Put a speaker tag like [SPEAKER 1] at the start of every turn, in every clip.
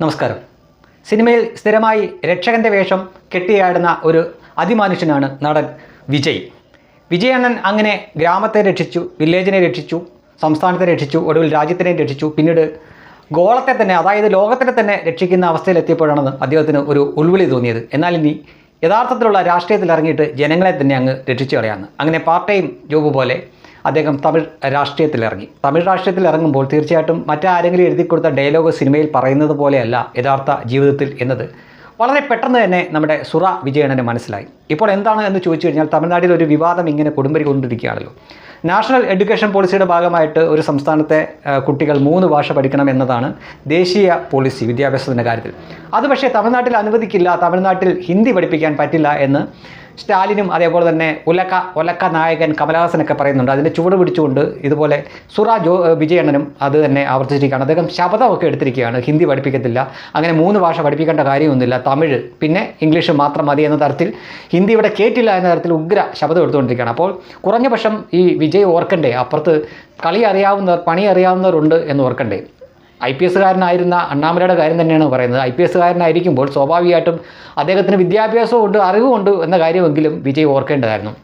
[SPEAKER 1] നമസ്കാരം. സിനിമയിൽ സ്ഥിരമായി രക്ഷകന്റെ വേഷം കെട്ടിയാടുന്ന ഒരു അതിമാനുഷ്യനാണ് നടൻ വിജയ്. വിജയണ്ണൻ അങ്ങനെ ഗ്രാമത്തെ രക്ഷിച്ചു വില്ലേജിനെ രക്ഷിച്ചു സംസ്ഥാനത്തെ രക്ഷിച്ചു ഒടുവിൽ രാജ്യത്തിനെ രക്ഷിച്ചു. പിന്നീട് ഗോളത്തെ തന്നെ അതായത് ലോകത്തിനെ തന്നെ രക്ഷിക്കുന്ന അവസ്ഥയിലെത്തിയപ്പോഴാണ് അദ്ദേഹത്തിന് ഒരു ഉൾവിളി തോന്നിയത്. എന്നാൽ ഇനി യഥാർത്ഥത്തിലുള്ള രാഷ്ട്രീയത്തിൽ ഇറങ്ങിയിട്ട് ജനങ്ങളെ തന്നെ അങ്ങ് രക്ഷിച്ചു കളയാണ്. അങ്ങനെ പാർട്ട് ടൈം ജോബ് പോലെ അദ്ദേഹം തമിഴ് രാഷ്ട്രീയത്തിൽ ഇറങ്ങി തമിഴ് രാഷ്ട്രീയത്തിൽ ഇറങ്ങുമ്പോൾ തീർച്ചയായിട്ടും മറ്റാരെങ്കിലും എഴുതി കൊടുത്ത ഡയലോഗ് സിനിമയിൽ പറയുന്നത് പോലെയല്ല യഥാർത്ഥ ജീവിതത്തിൽ എന്നത്. വളരെ പെട്ടെന്ന് തന്നെ നമ്മുടെ സുറ വിജയണ്ണന് മനസ്സിലായി. ഇപ്പോൾ എന്താണ് എന്ന് ചോദിച്ചു കഴിഞ്ഞാൽ തമിഴ്നാട്ടിൽ ഒരു വിവാദം ഇങ്ങനെ കുടുംബരി കൊണ്ടിരിക്കുകയാണല്ലോ നാഷണൽ എഡ്യൂക്കേഷൻ പോളിസിയുടെ ഭാഗമായിട്ട് ഒരു സംസ്ഥാനത്തെ കുട്ടികൾ മൂന്ന് ഭാഷ പഠിക്കണം എന്നതാണ് ദേശീയ പോളിസി വിദ്യാഭ്യാസത്തിന്റെ കാര്യത്തിൽ. അത് പക്ഷേ തമിഴ്നാട്ടിൽ അനുവദിക്കില്ല തമിഴ്നാട്ടിൽ ഹിന്ദി പഠിപ്പിക്കാൻ പറ്റില്ല എന്ന് സ്റ്റാലിനും അതേപോലെ തന്നെ ഉലക്ക ഒലക്ക നായകൻ കമലഹാസനൊക്കെ പറയുന്നുണ്ട്. അതിന്റെ ചുവട് പിടിച്ചുകൊണ്ട് ഇതുപോലെ സുറ ജോ വിജയണ്ണനും അത് തന്നെ ആവർത്തിച്ചിരിക്കുകയാണ്. അദ്ദേഹം ശബ്ദമൊക്കെ എടുത്തിരിക്കുകയാണ്. ഹിന്ദി പഠിപ്പിക്കത്തില്ല. അങ്ങനെ മൂന്ന് ഭാഷ പഠിപ്പിക്കേണ്ട കാര്യമൊന്നുമില്ല. തമിഴ് പിന്നെ ഇംഗ്ലീഷ് മാത്രം മതി എന്ന തരത്തിൽ ഹിന്ദി ഇവിടെ കേട്ടില്ല എന്ന തരത്തിൽ ഉഗ്ര ശബ്ദം എടുത്തുകൊണ്ടിരിക്കുകയാണ്. അപ്പോൾ കുറഞ്ഞ പക്ഷം ഈ വിജയ് ഓർക്കണ്ടേ? അപ്പുറത്ത് കളി അറിയാവുന്നവർ പണി അറിയാവുന്നവരുണ്ട് എന്ന് ഓർക്കണ്ടേ? ഐ പി എസ്സുകാരനായിരുന്ന അണ്ണാമലയുടെ കാര്യം തന്നെയാണ് പറയുന്നത്. ഐ പി എസ്സുകാരനായിരിക്കുമ്പോൾ സ്വാഭാവികമായിട്ടും അദ്ദേഹത്തിന് വിദ്യാഭ്യാസമുണ്ട് അറിവുമുണ്ട് എന്ന കാര്യമെങ്കിലും വിജയ് ഓർക്കേണ്ടതായിരുന്നു.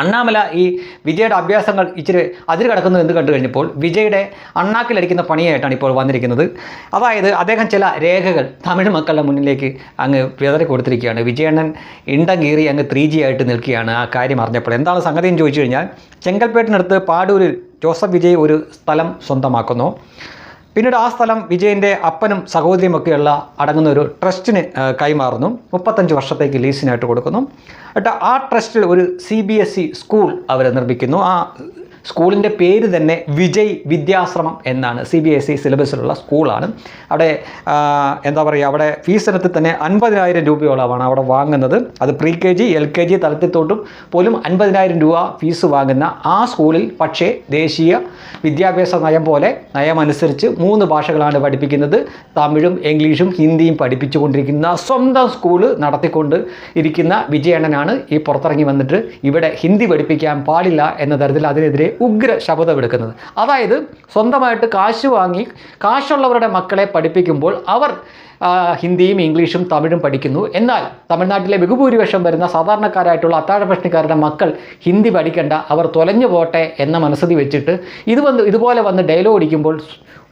[SPEAKER 1] അണ്ണാമല ഈ വിജയുടെ അഭ്യാസങ്ങൾ ഇച്ചിരി അതിര് കിടക്കുന്നു എന്ന് കണ്ടു കഴിഞ്ഞപ്പോൾ വിജയുടെ അണ്ണാക്കിലടിക്കുന്ന പണിയായിട്ടാണ് ഇപ്പോൾ വന്നിരിക്കുന്നത്. അതായത് അദ്ദേഹം ചില രേഖകൾ തമിഴ് മക്കളുടെ മുന്നിലേക്ക് അങ്ങ് വിതറി കൊടുത്തിരിക്കുകയാണ്. വിജയണ്ണൻ ഇണ്ടം കീറി അങ്ങ് ത്രീ ജി ആയിട്ട് നിൽക്കുകയാണ് ആ കാര്യം അറിഞ്ഞപ്പോൾ. എന്താണ് സംഗതി എന്ന് ചോദിച്ചു കഴിഞ്ഞാൽ ചെങ്കൽപ്പേട്ടിനടുത്ത് പാടൂരിൽ ജോസഫ് വിജയ് ഒരു സ്ഥലം സ്വന്തമാക്കുന്നു. പിന്നീട് ആ സ്ഥലം വിജയന്റെ അപ്പനും സഹോദരിയുമൊക്കെയുള്ള അടങ്ങുന്ന ഒരു ട്രസ്റ്റിന് കൈമാറുന്നു. മുപ്പത്തഞ്ച് വർഷത്തേക്ക് ലീസിനായിട്ട് കൊടുക്കുന്നു. എന്നിട്ട് ആ ട്രസ്റ്റിൽ ഒരു C B S E school അവർ നിർമ്മിക്കുന്നു. ആ സ്കൂളിന്റെ പേര് തന്നെ വിജയ് വിദ്യാശ്രമം എന്നാണ് സി ബി എസ് ഇ സിലബസിലുള്ള സ്കൂളാണ്. അവിടെ എന്താ പറയുക അവിടെ ഫീസ് തന്നെ അൻപതിനായിരം രൂപയോളമാണ് അവിടെ വാങ്ങുന്നത്. അത് pre K G L K G തലത്തിൽ തൊട്ടും പോലും അൻപതിനായിരം രൂപ ഫീസ് വാങ്ങുന്ന ആ സ്കൂളിൽ പക്ഷേ ദേശീയ വിദ്യാഭ്യാസ നയം പോലെ നയമനുസരിച്ച് മൂന്ന് ഭാഷകളാണ് പഠിപ്പിക്കുന്നത്. തമിഴും ഇംഗ്ലീഷും ഹിന്ദിയും പഠിപ്പിച്ചുകൊണ്ടിരിക്കുന്ന സ്വന്തം സ്കൂൾ നടത്തിക്കൊണ്ട് ഇരിക്കുന്ന വിജയണ്ണനാണ് ഈ പുറത്തിറങ്ങി വന്നിട്ട് ഇവിടെ ഹിന്ദി പഠിപ്പിക്കാൻ പാടില്ല എന്ന തരത്തിൽ അതിനെതിരെ ഉഗ്ര ശബ്ദമെടുക്കുന്നത് അതായത് സ്വന്തമായിട്ട് കാശ് വാങ്ങി കാശുള്ളവരുടെ മക്കളെ പഠിപ്പിക്കുമ്പോൾ അവർ ഹിന്ദിയും ഇംഗ്ലീഷും തമിഴും പഠിക്കുന്നു. എന്നാൽ തമിഴ്നാട്ടിലെ ബഹുഭൂരിപക്ഷം വരുന്ന സാധാരണക്കാരായിട്ടുള്ള അത്താഴപ്രശ്നക്കാരുടെ മക്കൾ ഹിന്ദി പഠിക്കേണ്ട അവർ തൊലഞ്ഞു പോട്ടെ എന്ന മനസ്സിൽ വെച്ചിട്ട് ഇത് വന്ന് ഇതുപോലെ വന്ന് ഡയലോഗ് അടിക്കുമ്പോൾ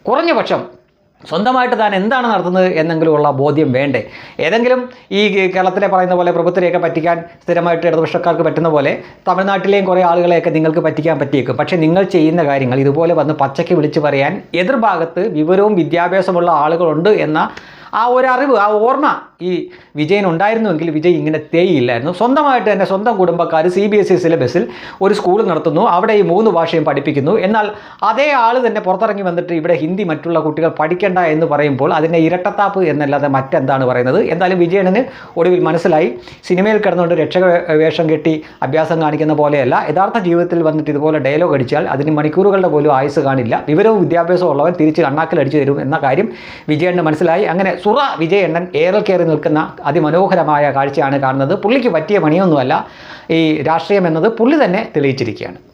[SPEAKER 1] കുറഞ്ഞ പക്ഷം സ്വന്തമായിട്ട് താൻ എന്താണ് നടത്തുന്നത് എന്നെങ്കിലും ഉള്ള ബോധ്യം വേണ്ടേ? ഏതെങ്കിലും ഈ കേരളത്തിലെ പറയുന്ന പോലെ പ്രഭുത്വരെയൊക്കെ പറ്റിക്കാൻ സ്ഥിരമായിട്ട് ഇടതുപക്ഷക്കാർക്ക് പറ്റുന്ന പോലെ തമിഴ്നാട്ടിലെയും കുറേ ആളുകളെയൊക്കെ നിങ്ങൾക്ക് പറ്റിക്കാൻ പറ്റിയേക്കും. പക്ഷേ നിങ്ങൾ ചെയ്യുന്ന കാര്യങ്ങൾ ഇതുപോലെ വന്ന് പച്ചയ്ക്ക് വിളിച്ച് പറയാൻ എതിർഭാഗത്ത് വിവരവും വിദ്യാഭ്യാസമുള്ള ആളുകളുണ്ട് എന്ന ആ ഒരു അറിവ് ആ ഓർമ്മ ഈ വിജയൻ ഉണ്ടായിരുന്നുവെങ്കിൽ വിജയ് ഇങ്ങനെ തേയില്ലായിരുന്നു സ്വന്തമായിട്ട് തന്നെ സ്വന്തം കുടുംബക്കാർ സി ബി എസ് ഇ സിലബസിൽ ഒരു സ്കൂൾ നടത്തുന്നു. അവിടെ ഈ മൂന്ന് ഭാഷയും പഠിപ്പിക്കുന്നു. എന്നാൽ അതേ ആൾ തന്നെ പുറത്തിറങ്ങി വന്നിട്ട് ഇവിടെ ഹിന്ദി മറ്റുള്ള കുട്ടികൾ പഠിക്കേണ്ട എന്ന് പറയുമ്പോൾ അതിനെ ഇരട്ടത്താപ്പ് എന്നല്ലാതെ മറ്റെന്താണ് പറയുന്നത്? എന്തായാലും വിജയനന് ഒടുവിൽ മനസ്സിലായി. സിനിമയിൽ കിടന്നുകൊണ്ട് രക്ഷക വേഷം കെട്ടി അഭ്യാസം കാണിക്കുന്ന പോലെയല്ല. യഥാർത്ഥ ജീവിതത്തിൽ വന്നിട്ട് ഇതുപോലെ ഡയലോഗ് അടിച്ചാൽ അതിന് മണിക്കൂറുകളുടെ പോലും ആയുസ് കാണില്ല. വിവരവും വിദ്യാഭ്യാസവും ഉള്ളവൻ തിരിച്ച് കണ്ണാക്കിൽ അടിച്ചു തരും എന്ന കാര്യം വിജയന് മനസ്സിലായി. അങ്ങനെ സുറ വിജയണ്ണൻ ഏറൽ കയറി നിൽക്കുന്ന അതിമനോഹരമായ കാഴ്ചയാണ് കാണുന്നത്. പുള്ളിക്ക് പറ്റിയ പണിയൊന്നുമല്ല. ഈ രാഷ്ട്രീയം എന്നത് പുള്ളി തന്നെ തെളിയിച്ചിരിക്കുകയാണ്.